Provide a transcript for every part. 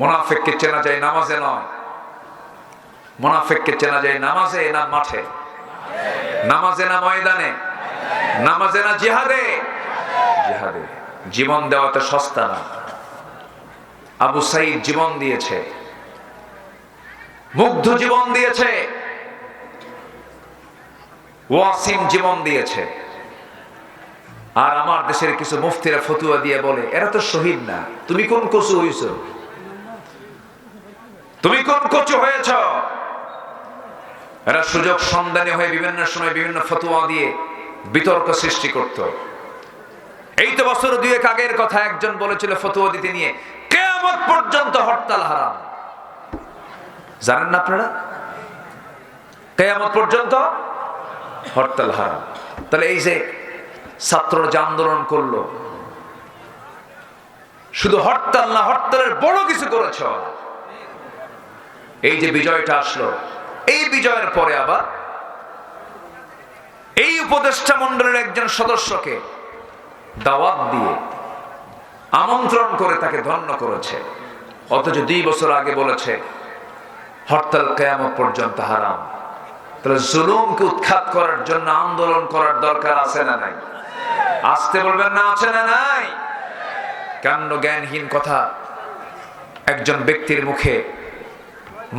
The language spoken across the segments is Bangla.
মোনাফেককে চেনা যায় নামাজে নয়। মোনাফেককে চেনা যায় নামাজে না মাঠে? নামাজে না ময়দানে? নামাজে না জিহাদে? জিহাদে। জীবন দেওয়া তো সস্তা না। আবু সাইদ জীবন দিয়েছে। মুগ্ধ জীবন দিয়েছে। ওয়াসিম জীবন দিয়েছে। আর আমার দেশের কিছু মুফতিরা ফতুয়া দিয়ে বলে, এরা তো শহীদ না। তুমি কোন কচু হইছ? তুমি কোন কচু হয়েছ? এরা সুযোগ সন্ধানী হয়ে বিভিন্ন সময় বিভিন্ন ফতুয়া দিয়ে বিতর্ক সৃষ্টি করত। এই তো বছর দুয়েক আগের কথা, একজন বলেছিল ফতুয়া দিতে নিয়ে, কেয়ামত পর্যন্ত হরতাল হারাম। জানেন না আপনারা? কেয়ামত পর্যন্ত হরতাল হারাম। তাহলে এই যে ছাত্ররা যে আন্দোলন করল, শুধু হরতাল না, হরতালের বড় কিছু করেছ। এই যে বিজয়টা আসলো, এই বিজয়ের পরে আবার এই উপদেষ্টা মন্ডলের একজন সদস্যকে দাওয়াত দিয়ে আমন্ত্রণ করে তাকে ধন্য করেছে। অথচ দুই বছর আগে বলেছে, হরতাল কেয়ামত পর্যন্ত হারাম। তাহলে জুলুমকে উৎখাত করার জন্য আন্দোলন করার দরকার আছে না নাই? আসতে বলবেন না, আছে না নাই? কেন জ্ঞানহীন কথা? একজন ব্যক্তির মুখে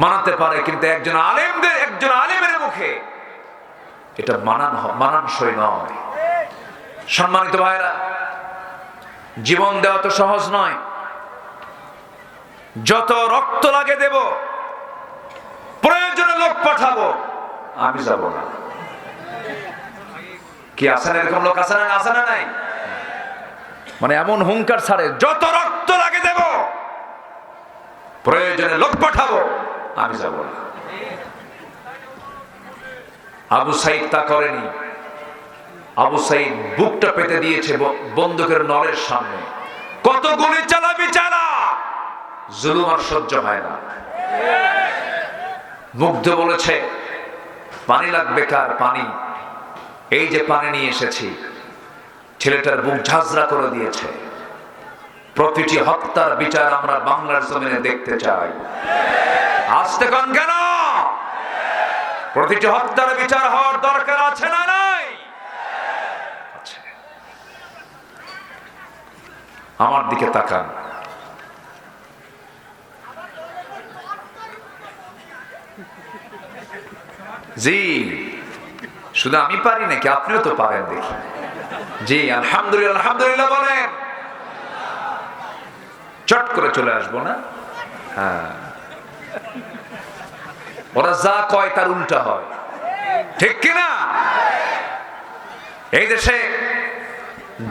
মানাতে পারে, কিন্তু একজন আলেমদের, একজন আলেমের মুখে এটা মানান মানানসই নয়। সম্মানিত ভাইরা জীবন দেওয়া তো সহজ নয়। যত রক্ত লাগে দেব, প্রয়োজনে লোক পাঠাবো, আমি যাব না। কি আছেন এরকম লোক আছে না আছে না নাই? মানে এমন হুঙ্কার ছাড়ে, যত রক্ত লাগে দেব, প্রয়োজনে লোক পাঠাবো। আমি যাব না। আবু সাইদ তা করেনি। আবু সাইদ বুকটা পেতে দিয়েছে বন্দুকের নলের সামনে। কত গুলি চালাবি চালা! জুলুম আর সহ্য হয় না। মুগ্ধ বলেছে, পানি লাগবে কার পানি? এই যে পানি নিয়ে এসেছি, ছেলেটার বুক ঝাঁঝরা করে দিয়েছে। প্রতিটি হত্যার বিচার আমরা বাংলার জমিনে দেখতে চাই। আসতে কন কেন? প্রতিটি হত্যার বিচার হওয়ার দরকার আছে না নাই? আমার দিকে তাকান। জি, শুধু আমি পারি নাকি? আপনিও তো পারেন দেখি। জি, আলহামদুলিল্লাহ আলহামদুলিল্লাহ বলেন। চট করে চলে আসব না? হ্যাঁ। ওরা যা কয় তার উল্টা হয়। ঠিক কিনা? এই দেশে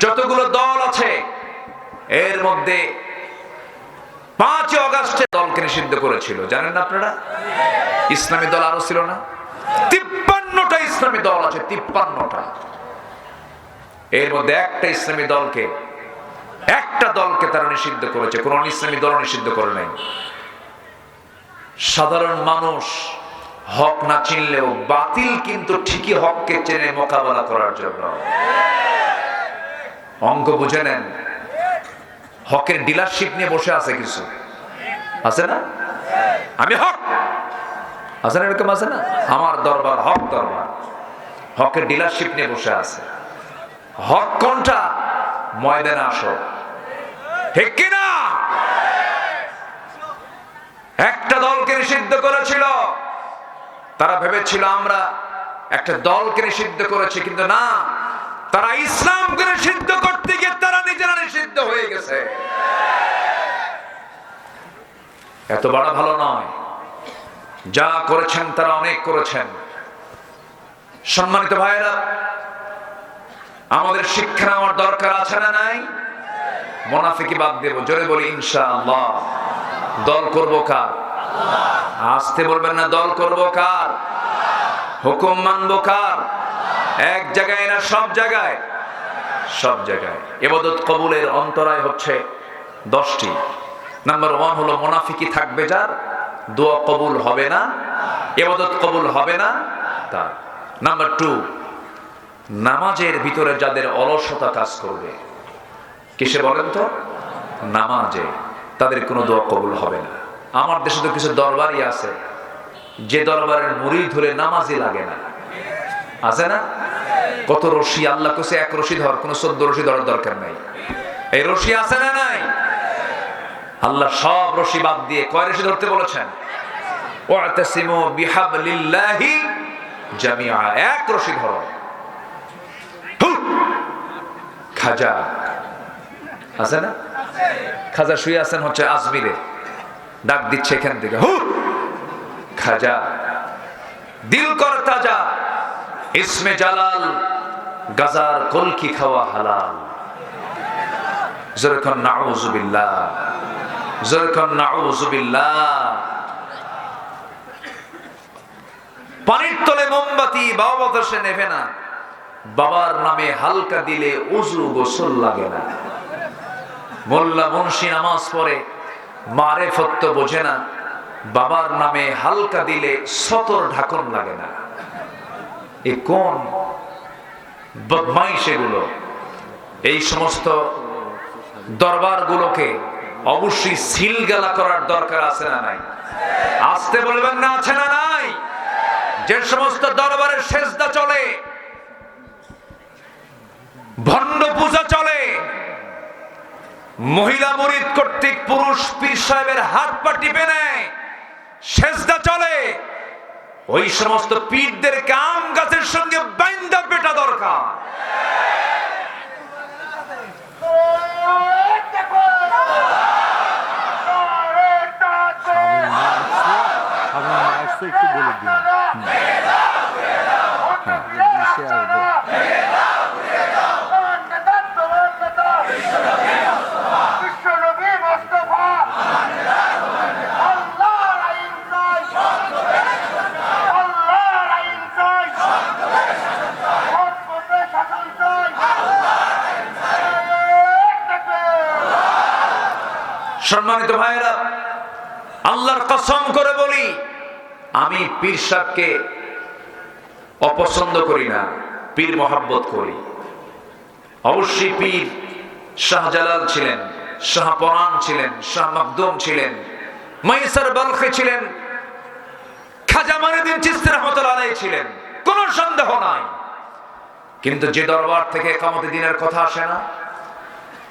যতগুলো দল আছে, এর মধ্যে পাঁচই অগাস্টে দলকে নিষিদ্ধ করেছিল। জানেন না আপনারা? ইসলামী দল আরও ছিল না। তিপ্পান্নটা ইসলামী দল আছে, তিপ্পান্নটা। এর মধ্যে একটা ইসলামী দলকে, একটা দলকে তারা নিষিদ্ধ করেছে। কোন ইসলামী দল নিষিদ্ধ করে নাই। সাধারণ মানুষ হক না চিনলেও বাতিল কিন্তু ঠিকই হককে চেনে মোকাবেলা করার জন্য। অঙ্ক বুঝে নেন। হকের ডিলারশিপ নিয়ে বসে আছে কিছু। আছে না? আমি হক! আছে না এরকম আছে না? আমার দরবার, হক দরবার। হকের ডিলারশিপ নিয়ে বসে আছে। হক কোনটা? ময়দানে আসো। ঠিক কিনা? একটা দলকে নিষিদ্ধ করেছিল। তারা ভেবেছিল আমরা একটা দলকে নিষিদ্ধ করেছি, কিন্তু না। তারা ইসলামকে নিষিদ্ধ করতে গিয়ে তারা নিজেরা নিষিদ্ধ হয়ে গেছে। এত বড় ভালো নয়। যা করেছেন, তারা অনেক করেছেন। সম্মানিত ভাইরা আমাদের শিক্ষা নেওয়ার দরকার আছে না নাই? মোনাফিকি বাদ দেব, জোরে বলি ইনশাআল্লাহ। দল করব কার? আসতে বলবেন না, দল করব কার? হুকুম মানবো কার? এক জায়গায় না সব জায়গায়? সব জায়গায়। এবাদত কবুলের অন্তরায় হচ্ছে দশটি। নাম্বার ওয়ান হলো মোনাফিকি থাকবে যার, দোয়া কবুল হবে না, এবাদত কবুল হবে না তা নাম্বার টু, নামাজের ভিতরে যাদের অলসতা কাজ করবে, কিসে বলেন তো? নামাজে। তাদের কোনো দোয়া কবুল হবে না। আমার দেশে তো কিছু দরবারই আছে। যে দরবারের মুড়ি ধরে নামাজই লাগে না। আছে না? কত রশি, আল্লাহ কোসে এক রশি ধর, কোনো চোদ্দ রশি ধরার দরকার নাই। এই রশি আছে না নাই? আল্লাহ সব রশি বাদ দিয়ে কয় রশি ধরতে বলেছেন? এক রশি ধরো! খাজা। আছে না? খাজা শুয়ে আছেন হচ্ছে আজমিরে। ডাক দিচ্ছে এখান থেকে, হু, খাজা, দিল কর তাজা, ইসমে জালাল, গাজার কলকি খাওয়া হালাল। যেরকম নাউজুবিল্লাহ যেরকম নাউজুবিল্লাহ পানির তলে মোমবাতি বাবা বাতাসে নেবে না। বাবার নামে হালকা দিলে উজু গোসল লাগে না। মোল্লা মুন্সি নামাজ পড়ে মারে ফত্ত বোঝে না, বাবার নামে হালকা দিলে সতর ঢাকন লাগে না। এ কোন বদমাইশ এগুলো এই সমস্ত দরবারগুলোকে অবশ্যই সিলগালা করার দরকার আছে না নাই? আসতে বলবেন না, আছে না নাই? যে সমস্ত দরবারের সেজদা চলে, ভণ্ড পূজা চলে মহিলা মরিদ কর্তৃক পুরুষ পীর সাহেবের হাত পা টিপে নেয়, সেজদা চলে। ওই সমস্ত পীরদের কাম গাছের সঙ্গে বাইন্দা পেটা দরকার আমি মার্কসে একটু বলে দিন হ্যাঁ সে আসবে বিশ্বনবী মোস্তফা আল্লাহর আইন চাই আল্লাহর আইন চাই ভোট করতে শাসন চাই সম্মানিত ভাইয়েরা, আল্লাহর কসম করে বলি, আমি পীর সাহেবকে অপছন্দ করি না, পীর মহাব্বত করি। অবশ্যই পীর শাহজালাল ছিলেন শাহপরান ছিলেন, শাহ মখদুম ছিলেন মাইসার বলখে ছিলেন, খাজা মানিদিন চিস্তি রহমতুল্লাহ ছিলেন, কোনো সন্দেহ নাই। কিন্তু যে দরবার থেকে কামতে দিনের কথা আসে না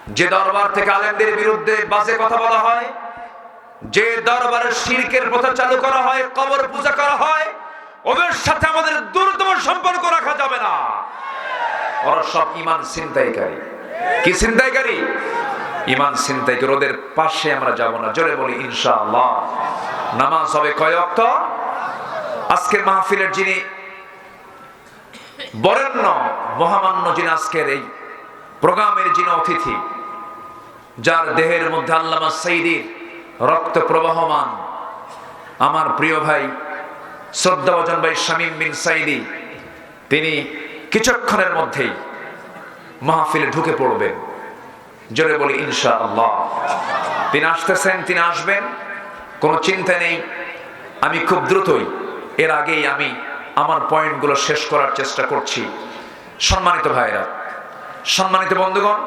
যে দরবার থেকে আলেমদের বিরুদ্ধে বাজে কথা বলা হয়, যে দরবারে শিরকের প্রথা চালু করা হয়, কবর পূজা করা হয়, ওদের সাথে আমাদের দূরতম সম্পর্ক রাখা যাবে না। ওরা সব ইমান ছিনতাইকারী। কি ছিনতাইকারী? ইমান ছিনতাইকারী ওদের পাশে আমরা যাব না। জোরে বলি, ইনশাআল্লাহ। নামাজ হবে কয় অক্ত আজকের মাহফিলের যিনি বরেণ্য, মহামান্য যিনি আজকের এই প্রোগ্রামের যিনি অতিথি, যার দেহের মধ্যে আল্লামা সাইদির রক্ত প্রবাহমান, আমার প্রিয় ভাই শ্রদ্ধা শ্রদ্ধাভজন ভাই শামীম বিন সাইদি, তিনি কিছুক্ষণের মধ্যেই মাহফিলে ঢুকে পড়বেন। জোরে বলি ইনশা আল্লাহ তিনি আসতেছেন, তিনি আসবেন, কোনো চিন্তা নেই। আমি খুব দ্রুতই, এর আগেই আমি আমার পয়েন্টগুলো শেষ করার চেষ্টা করছি। সম্মানিত ভাইরা সম্মানিত বন্ধুগণ,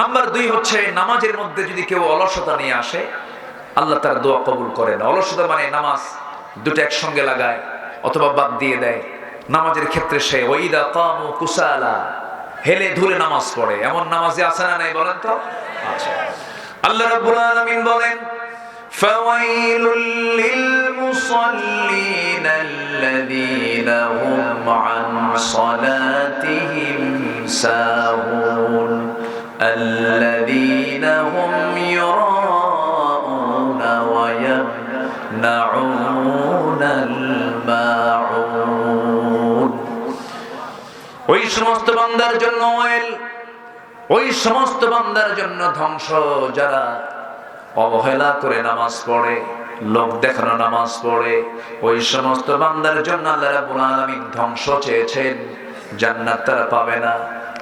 নাম্বার দুই হচ্ছে নামাজের মধ্যে যদি কেউ অলসতা নিয়ে আসে, আল্লাহ তার দোয়া কবুল করেন অলসতা মানে নামাজ দুটো একসঙ্গে লাগায় অথবা বাদ দিয়ে দেয়। নামাজের ক্ষেত্রে সে ওইদা কামু কুসালা, হেলে ধুলে নামাজ পড়ে। এমন নামাজে আছে না নাই বলেন তো? আচ্ছা আল্লাহ রাব্বুল আলামিন বলেন, ফাওয়াইলুল লিল মুসাল্লিন আল্লাযীনা হুম আন সালাতিহিম ساهون الذين هم يراءون ويمنعون الماعون ওই সমস্ত বান্দার জন্য ওয়েল ওই সমস্ত বান্দার জন্য ধ্বংস যারা অবহেলা করে নামাজ পড়ে লোক দেখানো নামাজ পড়ে ওই সমস্ত বান্দার জন্য আল্লাহ রাব্বুল আলামিন ধ্বংস চেয়েছেন জান্নাত তারা পাবে না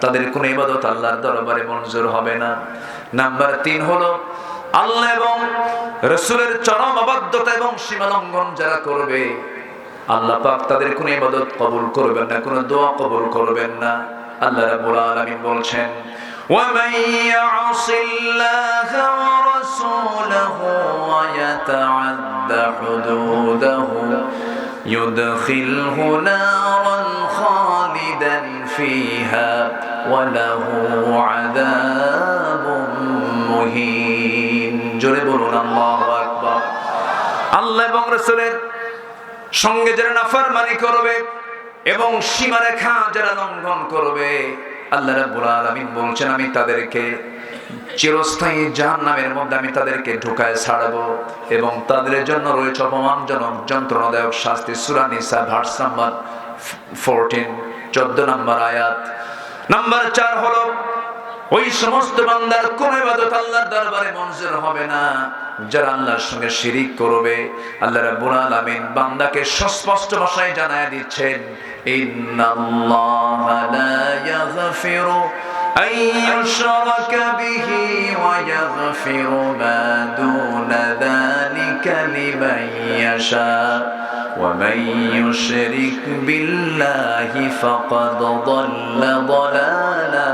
তাদের কোনো ইবাদত আল্লাহর দরবারে মঞ্জুর হবে না নাম্বার তিন হলো আল্লাহ এবং রসুলের চরম অবাধ্যতা এবং সীমালঙ্ঘন যারা করবে আল্লাহ পাক তাদের কোনো ইবাদত কবুল করবেন না কোনো দোয়া কবুল করবেন না আল্লাহ রাব্বুল আলামিন বলছেন ومن يعص الله ورسوله ويتعد حدوده يدخله نارا خالدا فيها وله عذاب مهين জোরে বলুন আল্লাহু আকবার আল্লাহ এবং রাসূলের সঙ্গে যারা নাফরমানি করবে এবং সীমারেখা যারা লঙ্ঘন করবে আল্লাহ রাব্বুল আলামিন বলছেন আমি তাদেরকে চিরস্থায়ী জাহান্নামের মধ্যে আমি তাদেরকে ঢুকায় ছাড়াবো এবং তাদের জন্য রয়েছে অপমানজনক যন্ত্রণাদায়ক শাস্তি সূরা নিসা ভার্স নাম্বার 14 14 নম্বর আয়াত। নাম্বার 4 হলো, ওই সমস্ত বান্দার কোন ইবাদত আল্লাহর দরবারে মঞ্জুর হবে না। যারা আল্লাহর সঙ্গে শিরিক করবে, আল্লাহ রাব্বুল আলামিন বান্দাকে সুস্পষ্ট ভাষায় জানায় দিচ্ছেন, ইন্নাল্লাহা লা ইয়াগফিরু ইউশরাকা বিহি ওয়া ইয়াগফিরু মা দুনা যালিকা লিমান ইয়াশা। ومن يشرك بالله فقد ضل ضلالا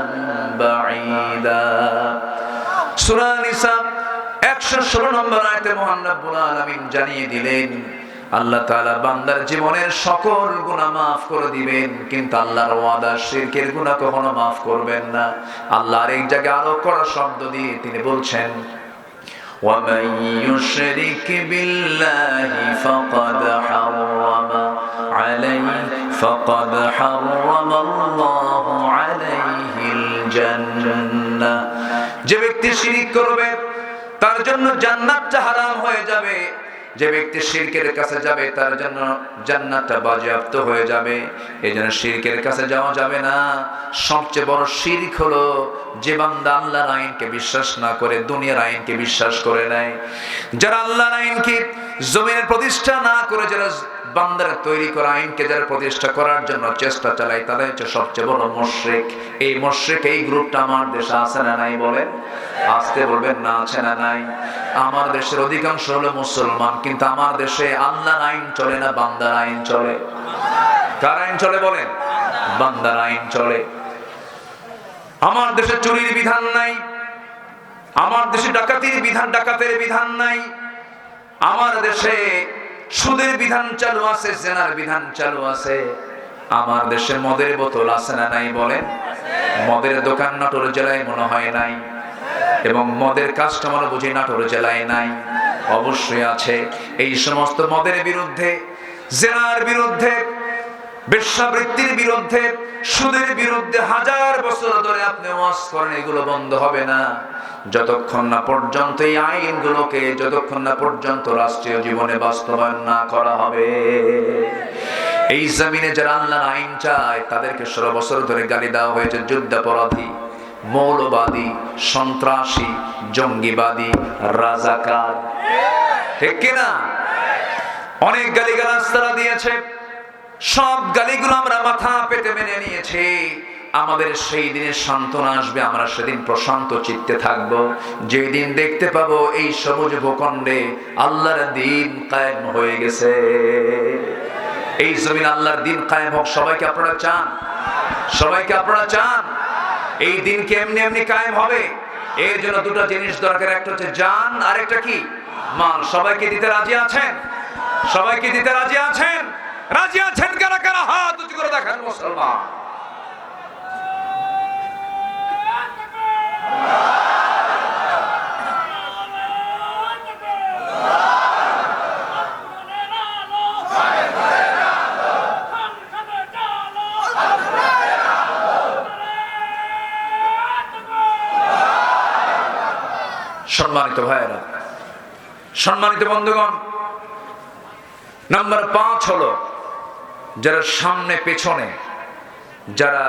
بعيدا সূরা নিসা 116 নম্বর আয়াতে মহান রব্বুল আলামিন জানিয়ে দিলেন আল্লাহ তাআলা বান্দার জীবনের সকল গুনাহ maaf করে দিবেন কিন্তু আল্লাহর ওয়াদা শিরকের গুনাহ কখনো maaf করবেন না আল্লাহ আরেক জায়গায় আরো কড়া শব্দ দিয়ে তিনি বলছেন ومن يشرك بالله فقد حرم عليه فقد حرم الله عليه الجنة যে ব্যক্তি শিরিক করবে তার জন্য জান্নাতটা হারাম হয়ে যাবে যে ব্যক্তি শিরকের কাছে যাবে, তার জন্য জান্নাতটা বাজেয়াপ্ত হয়ে যাবে। এই জন্য শিরকের কাছে যাওয়া যাবে না। সবচেয়ে বড় শিরক হলো যে বান্দা আল্লাহর আইনকে বিশ্বাস না করে, দুনিয়ার আইনকে বিশ্বাস করে নেয়। যারা আল্লাহর আইনকে জমিনের প্রতিষ্ঠা না করে যারা বান্দার তৈরি করা আইনকে যারা প্রতিষ্ঠা করার জন্য চেষ্টা চালায় তারা হচ্ছে সবচেয়ে বড় মোশরেক। এই মোশরেক, এই গ্রুপটা আমার দেশে আছে না নাই বলে আসতে বলবেন না, আছে না নাই? আমার দেশের অধিকাংশ হলো মুসলমান, কিন্তু আমার দেশে আল্লাহর আইন চলে না, বান্দার আইন চলে। কার আইন চলে বলেন? বান্দার আইন চলে। আমার দেশে চুরির বিধান নাই, আমার দেশে ডাকাতির বিধান, ডাকাতের বিধান নাই। আমার দেশে সুদের বিধান চালু আছে, জেনার বিধান চালু আছে। আমার দেশে মদের বোতল আছে না নাই বলেন? মদের দোকান নাটোর জেলায় মনে হয় নাই। এবং মদের কাস্টমার বুঝি নাটোর জেলায় নাই। অবশ্যই আছে। এই সমস্ত মদের বিরুদ্ধে, জেনার বিরুদ্ধে বেশ্যাবৃত্তির বিরুদ্ধে, সুদের বিরুদ্ধে হাজার বছর ধরে আপনি ওয়াজ করেন, এগুলো বন্ধ হবে না। যতক্ষণ না পর্যন্ত এই আইনগুলোকে, যতক্ষণ না পর্যন্ত রাষ্ট্রীয় জীবনে বাস্তবায়ন না করা হবে। এই জমিনে যারা আল্লাহর আইন চায়, তাদেরকে ষোলো বছর ধরে গালি দেওয়া হয়েছে যুদ্ধাপরাধী, মৌলবাদী, সন্ত্রাসী, জঙ্গিবাদী, রাজাকার। ঠিক কিনা? অনেক গালিগালাজ তারা দিয়েছে। সব গালিগুলো আমরা মাথা পেতে মেনে নিয়েছি। আমাদের সেই দিনে সান্ত্বনা আসবে, আমরা সেদিন প্রশান্ত চিত্তে থাকব। যেই দিন দেখতে পাবো এই সবুজ ভূখণ্ডে আল্লাহর দিন কায়েম হয়ে গেছে। এই জমিন আল্লাহর দিন কায়েম হোক, সবাইকে আপনারা চান। সবাইকে আপনারা চান। এই দিন কি এমনি এমনি কায়েম হবে? এর জন্য দুটো জিনিস দরকার, একটা হচ্ছে জান আর একটা কি? মাল। সবাইকে দিতে রাজি আছেন? সবাইকে দিতে রাজি আছেন? রাজি আছেন কারা কারা? হাত উঁচু করে দেখেন, মুসলমান। সম্মানিত ভাইয়েরা, সম্মানিত বন্ধুগণ, নাম্বার পাঁচ হলো যারা সামনে পেছনে যারা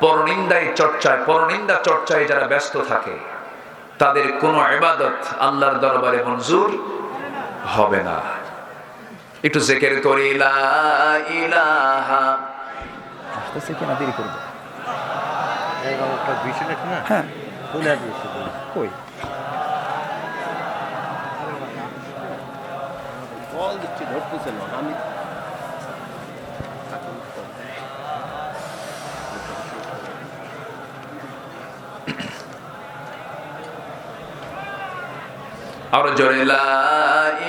পরনিন্দায় চর্চায় পরনিন্দা চর্চায় যারা ব্যস্ত থাকে তাদের কোনো ইবাদত আল্লাহর দরবারে মঞ্জুর হবে না। একটু জেকের করি লা ইলাহা আসতেছে কিনা দেরি করব এগারোটা বিশে নাকি না হ্যাঁ চলে আসবে কই কল দিচ্ছি ধরতেছে না আমি আর জোরে লা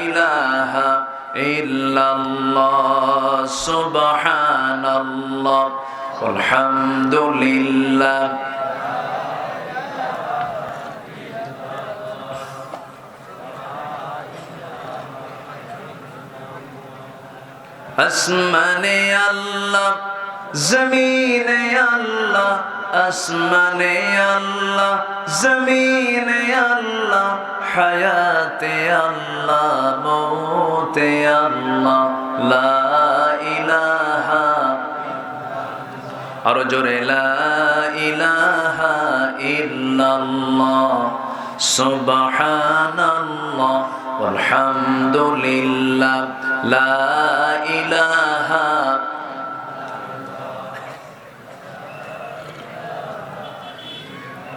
ইলাহা ইল্লাল্লাহ সুবহানাল্লাহ আলহামদুলিল্লাহ আসমানে আল্লাহ জমিনে আল্লাহ আসমানে আল্লাহ জমিনে আল্লাহ হায়াতে আল্লাহ, মৌতে আল্লাহ, লা ইলাহা আরও জোরে, লা ইলাহা ইল্লাল্লাহ, সুবহানাল্লাহ আলহামদুলিল্লাহ লা ইলাহা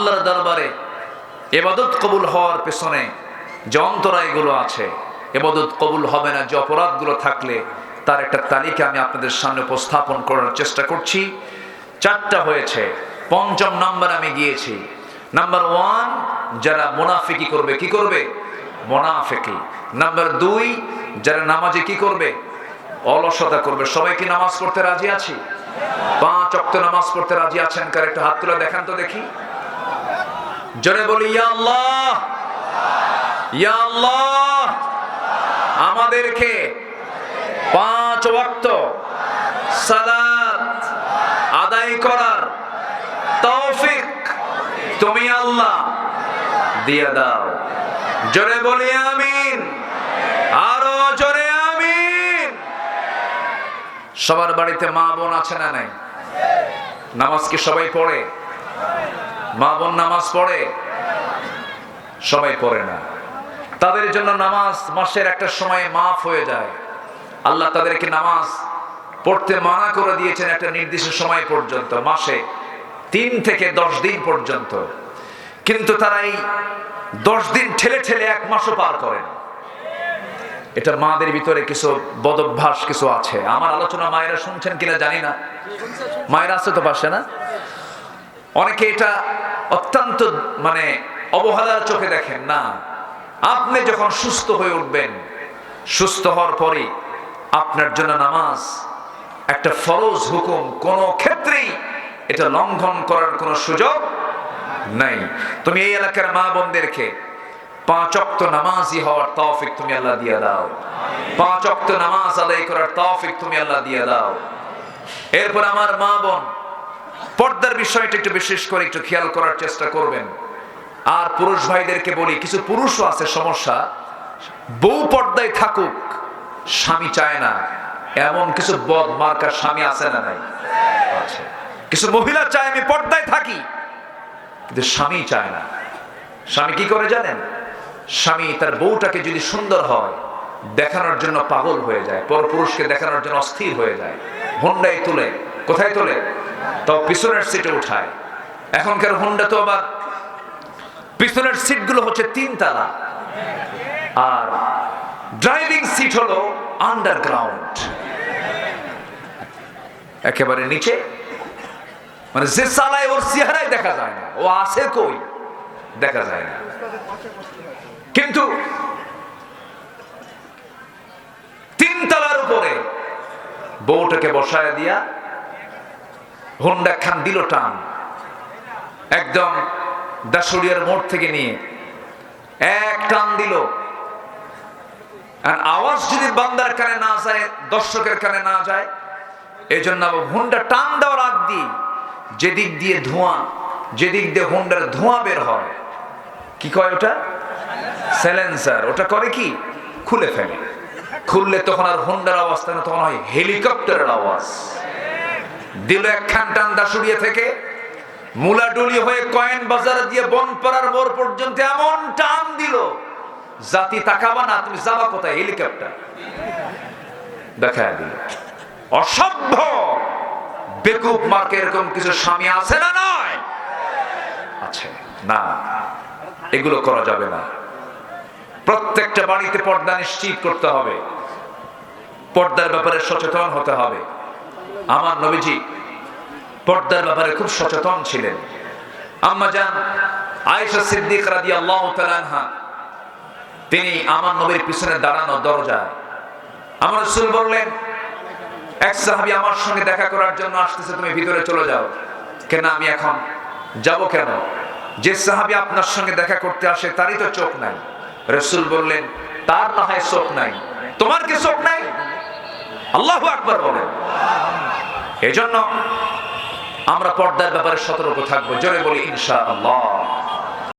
আল্লাহর দরবারে এবাদত কবুল হওয়ার পেছনে যে অন্তরায়গুলো আছে, এবাদত কবুল হবে না, যে অপরাধগুলো থাকলে তার একটা তালিকা আমি আপনাদের সামনে উপস্থাপন করার চেষ্টা করছি। চারটা হয়েছে, পঞ্চম নাম্বার আমি গিয়েছি। নাম্বার ওয়ান, যারা মোনাফিকি করবে, কি করবে? মোনাফিকি। নাম্বার দুই, যারা নামাজে কি করবে? অলসতা করবে। সবাই কি নামাজ পড়তে রাজি আছি? পাঁচ অক্ত নামাজ পড়তে রাজি আছেন? কার একটা হাত তুলে দেখান তো দেখি। জোরে বলি আল্লাহ আল্লাহ, আমাদেরকে পাঁচ ওয়াক্ত সালাত আদায় করার তৌফিক তুমি আল্লাহ দিয়ে দাও। জোরে বলি, আমিন। আরও জোরে, আমিন। সবার বাড়িতে মা বোন আছে না নাই? নামাজ কি সবাই পড়ে? মা বোন নামাজ পড়ে, সবাই পড়ে না। তাদের জন্য নামাজ মাসের একটা সময় মাফ হয়ে যায়। আল্লাহ তাদেরকে নামাজ পড়তে মানা করে দিয়েছেন একটা নির্দিষ্ট সময় পর্যন্ত, মাসে তিন থেকে দশ দিন পর্যন্ত। কিন্তু তারা এই দশ দিন ঠেলে ঠেলে এক মাসও পার করেন। এটা মাদের ভিতরে কিছু বদভ্যাস কিছু আছে। আমার আলোচনা মায়েরা শুনছেন কিনা জানি না। মায়েরা আছে তো পাশে না? অনেকে এটা অত্যন্ত মানে অবহেলার চোখে দেখেন, না। আপনি যখন সুস্থ হয়ে উঠবেন, সুস্থ হওয়ার পরে আপনার জন্য নামাজ একটা ফরজ হুকুম। কোন ক্ষেত্রেই এটা লঙ্ঘন করার কোনো সুযোগ নাই। তুমি এই এলাকার মা বোনদেরকে পাঁচ অক্ত নামাজি হওয়ার তৌফিক তুমি আল্লাহ দিয়ে দাও। পাঁচ অক্ত নামাজ আদায় করার তৌফিক তুমি আল্লাহ দিয়ে দাও। এরপর আমার মা বোন পর্দার বিষয়টা একটু বিশেষ করে একটু খেয়াল করার চেষ্টা করবেন। আর পুরুষ ভাইদেরকে বলি, কিছু পুরুষও আছে, সমস্যা। বউ পর্দায় থাকুক, স্বামী চায় না। এমন কিছু বদ মার্কার স্বামী আছে না নাই? কিছু মহিলা চায়, আমি পর্দায় থাকি, কিন্তু স্বামী চায় না। স্বামী কি করে জানেন? স্বামী তার বউটাকে যদি সুন্দর হয়, দেখানোর জন্য পাগল হয়ে যায়, পর পুরুষকে দেখানোর জন্য অস্থির হয়ে যায় হোন্ডাই তুলে। কোথায় তোলে? তো পিছনের সিটে উঠায়। এখনকার হোন্ডা তো আবার পিছনের সিটগুলো হচ্ছে তিন তালা। আর ড্রাইভিং সিট হলো আন্ডারগ্রাউন্ড একেবারে নিচে। মানে যে চালায় ওর চেহারাই দেখা যায় না, ও আছে কই? দেখা যায় না। কিন্তু তিন তলার উপরে বউটাকে বসায় দিয়া হোন্ডা খান দিল টান। একদম দাসুরিয়ার মোড় থেকে নিয়ে এক টান দিল। আর আওয়াজ যদি বান্দার কানে না যায়, দর্শকের কানে না যায় এই জন্য হুন্ডা টান দেওয়ার আগ দিয়ে যেদিক দিয়ে ধোঁয়া, যেদিক দিয়ে হুন্ডার ধোঁয়া বের হয়, কি কয় ওটা? স্যালেন্সার ওটা করে কি? খুলে ফেলে। খুললে তখন আর হুন্ডার আওয়াজ তখন হয় হেলিকপ্টারের আওয়াজ। দিল একখান টান দাসুরিয়া থেকে। মুলাডুলি হয়ে কয়েন বাজার দিয়ে বনপাড়ার মোড় পর্যন্ত এমন টান দিল। জাতি তাকাবা না, তুমি যাবা কোথায়? হেলিকপ্টার। দেখা দিল। অসভ্য। বেকুব মার্কে এরকম কিছু স্বামী আছে না নয় আছে। না, এগুলো করা যাবে না। প্রত্যেকটা বাড়িতে পর্দা নিশ্চিত করতে হবে। পর্দার ব্যাপারে সচেতন হতে হবে। আমার নবীজি পর্দার ব্যাপারে খুব সচেতন ছিলেন। আম্মা যান আয়েশা সিদ্দিক রাদিয়াল্লাহু তাআলা তিনি আমার নবীর পিছনে দাঁড়ানো দরজায় আমার রাসূল বললেন, এক সাহাবী আমার সঙ্গে দেখা করার জন্য আসতেছে, তুমি ভিতরে চলে যাও। কেন আমি এখন যাব কেন? যে সাহাবী আপনার সঙ্গে দেখা করতে আসে, তারই তো চোখ নাই। রসুল বললেন, তার না হয় চোখ নাই। তোমার কি চোখ নাই? আল্লাহু আকবার বলেন। এজন্য আমরা পর্দার ব্যাপারে সতর্ক থাকব। জোরে বলি ইনশা আল্লাহ